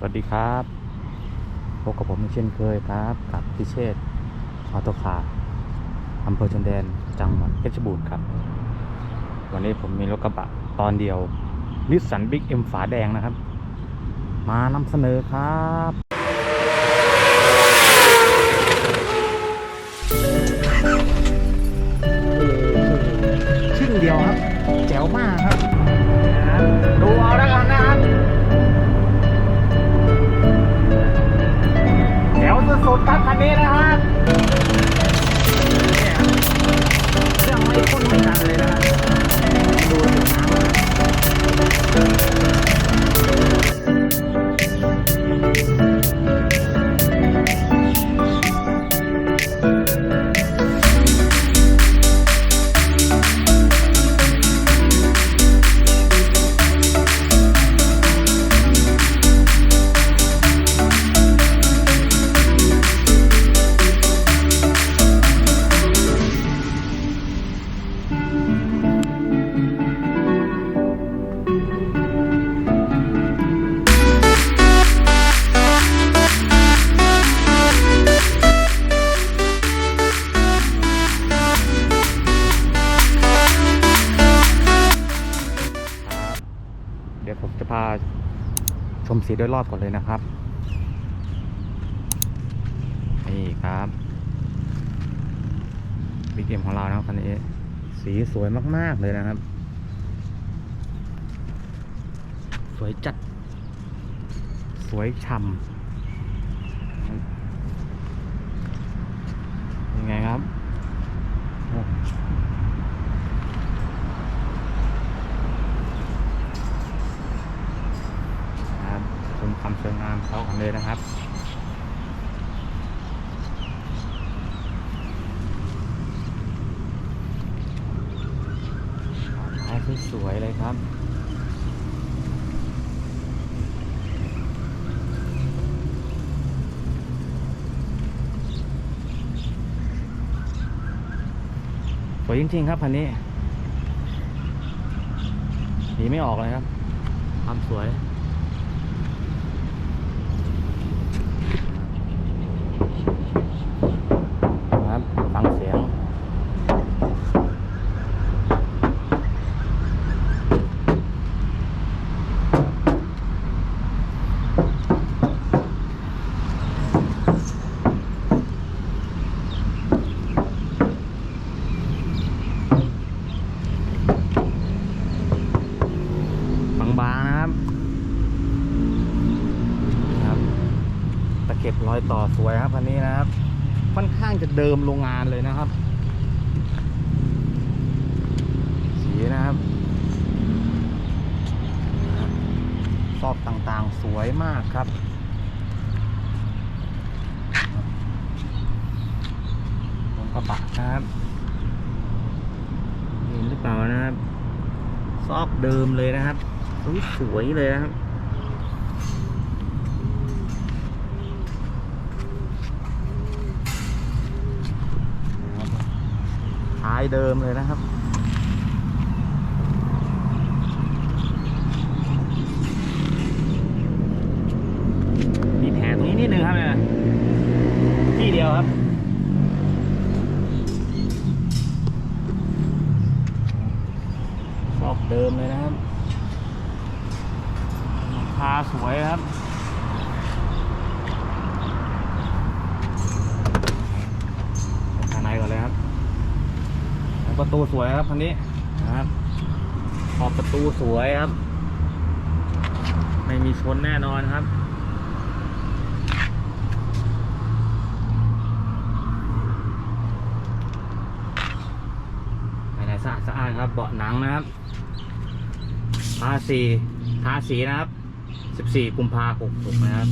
สวัสดีครับพบกับผมเช่นเคยครับกับพิเชษออโตคาร์อำเภอชนแดนจังหวัดเพชรบูรณ์ครับ วันนี้ผมมีรถกระบะตอนเดียวนิสสันบิ๊กเอ็มฝาแดงนะครับ มานำเสนอครับ โดยรอบก่อนเลยนะครับ นี่ครับบิ๊กเอ็มของเรานะครับคันนี้สีสวยมาก ๆ เลยนะครับ สวยจัด สวยฉ่ำยังไงครับโอ้ครับชม ความสวยงเขากันเลยนะครับท้ายสวยๆเลยครับสวยจริงๆครับคันนี้หนีไม่ออกเลยครับ ความสวย ครับฟังเสียง บางๆนะครับครับ ตะ เข็บรอยต่อสวยครับคันนี้นะครับ ค่อนข้างจะเดิมโรงงานเลยนะครับ สีนะครับนะครับซอกต่างๆสวยมากครับลงกระบะนะครับเห็นหรือเปล่านะครับ ซอกเดิมเลยนะครับสวยๆเลยนะครับ ท้าย เดิมเลยนะครับ มีแผลตรงนี้นิดนึงครับเนี่ยที่เดียวครับ ซอกเดิมเลยนะครับหลังคาสวยครับ ภายในก่อนเลยครับแล้ว ประตูสวยครับคันนี้นะครับขอบประตูสวยครับ ไม่มีชนแน่นอนครับภายในสะอาดสะอาดครับเบาะหนังนะครับทาสีทาสีนะครับ 14 กุมภาพันธ์66นะครับ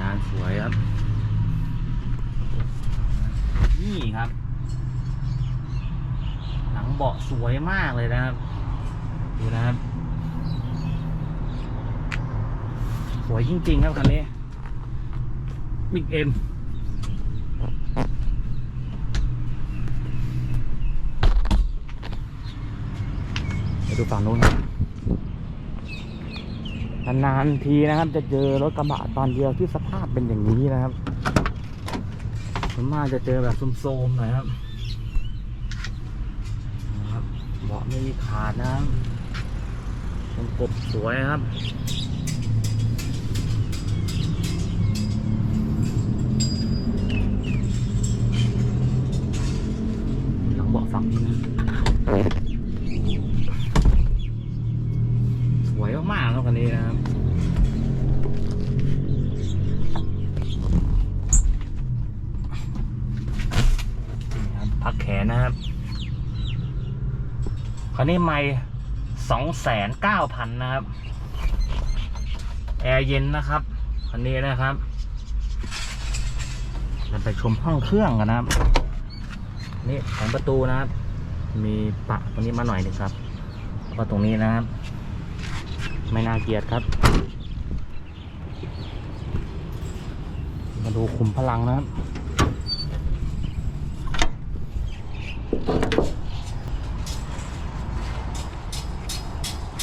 ด้านสวยครับ นี่ครับ หนังเบาะ สวยมากเลยนะครับ ดูนะครับ สวยจริง ๆ ครับคันนี้บิ๊กเอ็มดูฝั่งนู้นครับนานๆทีนะครับ จะเจอรถกระบะตอนเดียวที่สภาพเป็นอย่างนี้นะครับส่วนมากจะเจอแบบโซมๆหน่อยครับนะครั บเบาะไม่มีขาดนะครับวงกบสวยครับหลังเบาะฝั่งนี้นะสวยมากๆครับคันนี้นะครับ คันนี้ไม่สองแสนเก้าพันนะครับ แอร์เย็นนะครับคันนี้นะครับเราไปชมห้องเครื่องกันนะครับ นี่แผงประตูนะครับ มีปะตรงนี้มาหน่อยหนึงครับแล้วก็ตรงนี้นะครับ ไม่น่าเกลียดครับ มาดูคุมพลังนะครับ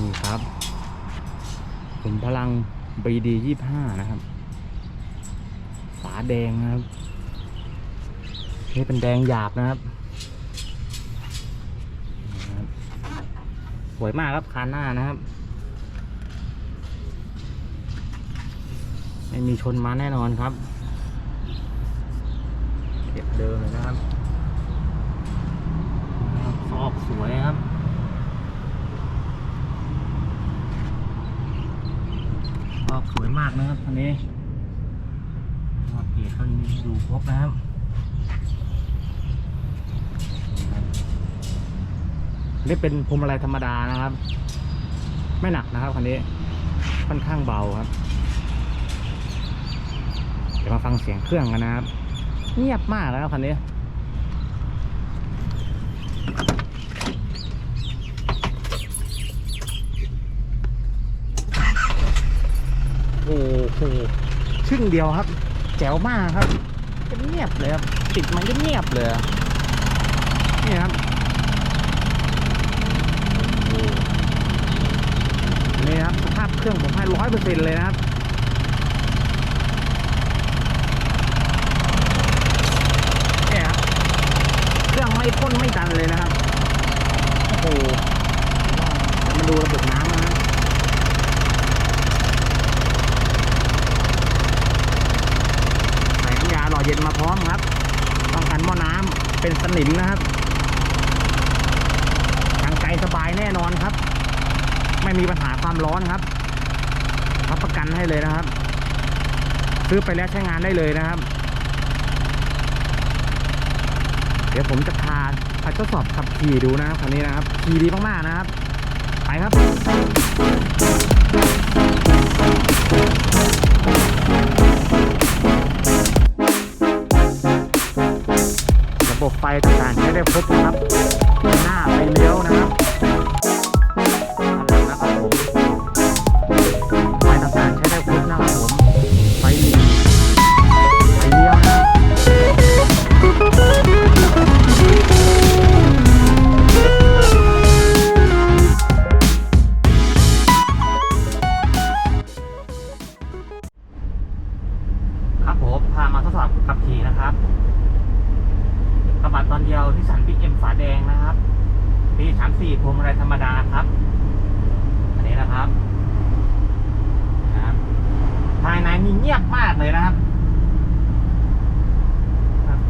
นี่ ครับคุมพลัง BD ยี่ห้านะครับ ฝาแดงนะครับ นี่เป็นแดงหยาบนะครับนะครับสวยมากครับคานหน้านะครับ ไม่มีชนมาแน่นอนครับ เก็บเดิมเลยนะครับนะครับซอกสวยครับ ซอกสวยมาก นะครับคันนี้ว่าเกียร์เขามีให้ดูครบนะครับนี่เป็นพวงมาลัยธรรมดานะครับ ไม่หนักนะครับคันนี้ค่อนข้างเบาครับ เดี๋ยวมาฟังเสียงเครื่องกันนะครับ เงียบมากแล้วคันนี้ โอ้โหชึ่งเดียวครับ แจ๋วมากครับเงียบเลยครับติดมันก็เงียบเลยนี่ครับนี่ครับสภาพเครื่องผมให้ร้อยเปอร์เซ็นต์เลยนะครับเนี่ยครับเครื่องไม่พ่นไม่ดันเลยนะครับโอ้โหมาดูระบบน้ำนะครับใส่น้ำยา หล่อเย็นมาพร้อมครับป้องกันหม้อน้ำเป็นสนิมนะครับ ทางไกลสบายแน่นอนครับ ไม่มีปัญหาความร้อนครับรับประกันให้เลยนะครับ ซื้อไปแล้วใช้งานได้เลยนะครับ เดี๋ยวผมจะพาไปทดสอบขับขี่ดูนะครับคันนี้นะครับขี่ดีมากๆนะครับ ไปครับ ไฟต่างๆใช้ได้พบนะครับ หน้าไปเลี้ยวนะครับ เงียบมากเลยนะครับ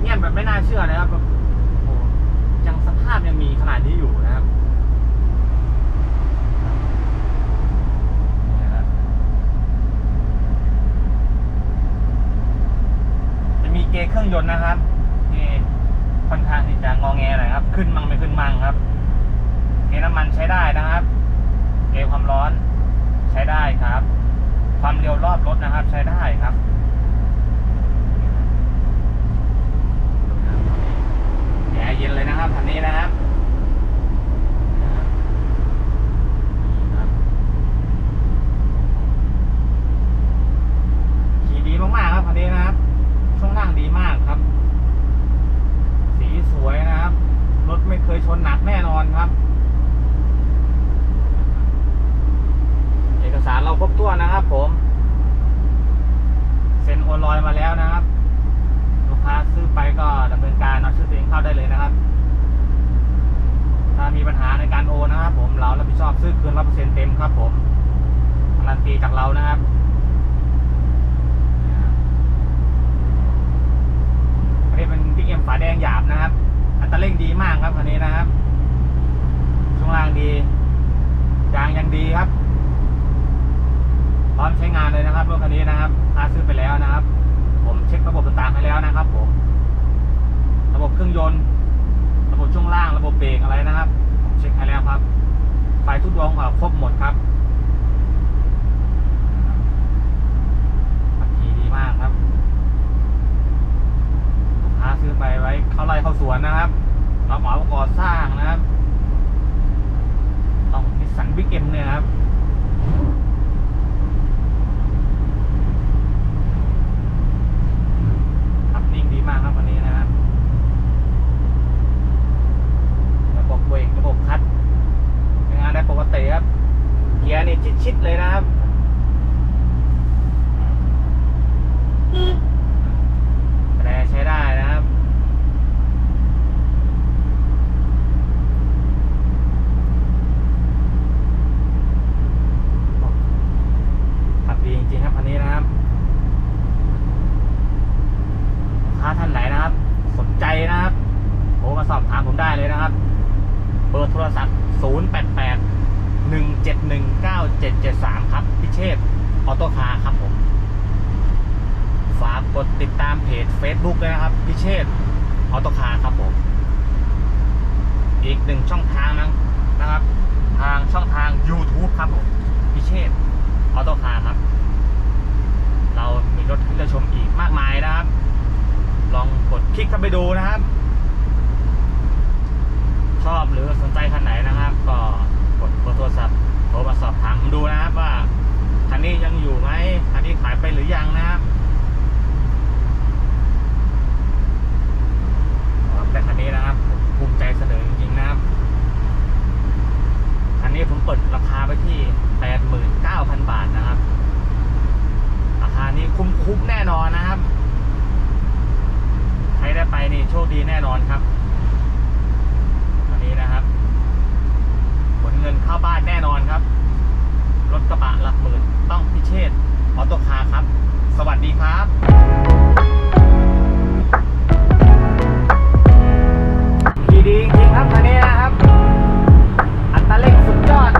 เงียบแบบไม่น่าเชื่อเลยครับแบบโอ้ยังสภาพยังมีขนาดนี้อยู่นะครับจะมีเกยร์เครื่องยนต์นะครับที่ค่อนข้างที่จะงอแงหน่อยครับ ขึ้นมั่งไม่ขึ้นมั่งครับเกยร์น้ำมันใช้ได้นะครับ เกยร์ความร้อนใช้ได้ครับ รถนะครับใช้ได้ครับแอร์เย็นเลยนะครับคันนี้นะครับขี่ดีมากๆครับคันนี้นะครับ ช่วงล่างดีมากครับ สีสวยนะครับ รถไม่เคยชนหนักแน่นอนครับ อยเปอร์เซ็นต์เต็มครับผมการั นตีจากเรานะครับอันนี้เป็นบิ๊กเอ็มฝาแดงหยาบนะครับ อัตราเร่งดีมากครับคันนี้นะครับ ช่วงล่างดี ยางยังดีครับ พร้อมใช้งานเลยนะครับรถคันนี้นะครับพาซื้อไปแล้วนะครับ ผมเช็คระบบต่างๆให้แล้วนะครับ ผม ระบบเครื่องยนต์ ระบบช่วงล่าง ระบบเบรกอะไรนะครับ ผมเช็คให้แล้วครับ ไฟทุกดวงอะครบหมดครับขับขี่ดี มากครับลูกค้าซื้อไปไว้เข้าไร่เข้าสวนนะครับรับเหมาก่อสร้างนะครับต้องนิสสันบิ๊กเอ็มเนี่ยครับ ขับนิ่งดีมากครับวันนี้นะครับ ระบบเบรกระบบคลัตช์ใช้งานได้ปกติครับ เกียร์นี่ชิดๆเลยนะครับ แต่ใช้ได้นะครับ ขับดีจริงๆครับคันนี้นะครับ ลูกค้าท่านไหนนะครับ สนใจนะครับโทรมาสอบถามผมได้เลยนะครับ เบอร์โทรศัพท์ 088 171 9773 ครับพิเชษ อโต้คาร์ครับผม ฝากกดติดตามเพจ Facebook ด้วยนะครับ พิเชษออโต้คาร์ครับผม อีกหนึ่งช่องทางนะนะครับ ทางช่องทาง YouTube ครับผม พิเชษออโต้คาร์ครับ เรามีรถให้เลือกชมอีกมากมายนะครับ ลองกดคลิกเข้าไปดูนะครับ คุกแน่นอนนะครับ ใครได้ไปนี่โชคดีแน่นอนครับวันนี้นะครับผลเงินเข้าบ้านแน่นอนครับ รถกระบะหลักหมื่นต้องพิเชษออโตคาครับ สวัสดีครับดีจริงครับคันนี้นะครับ อัตราเร่งสุดยอด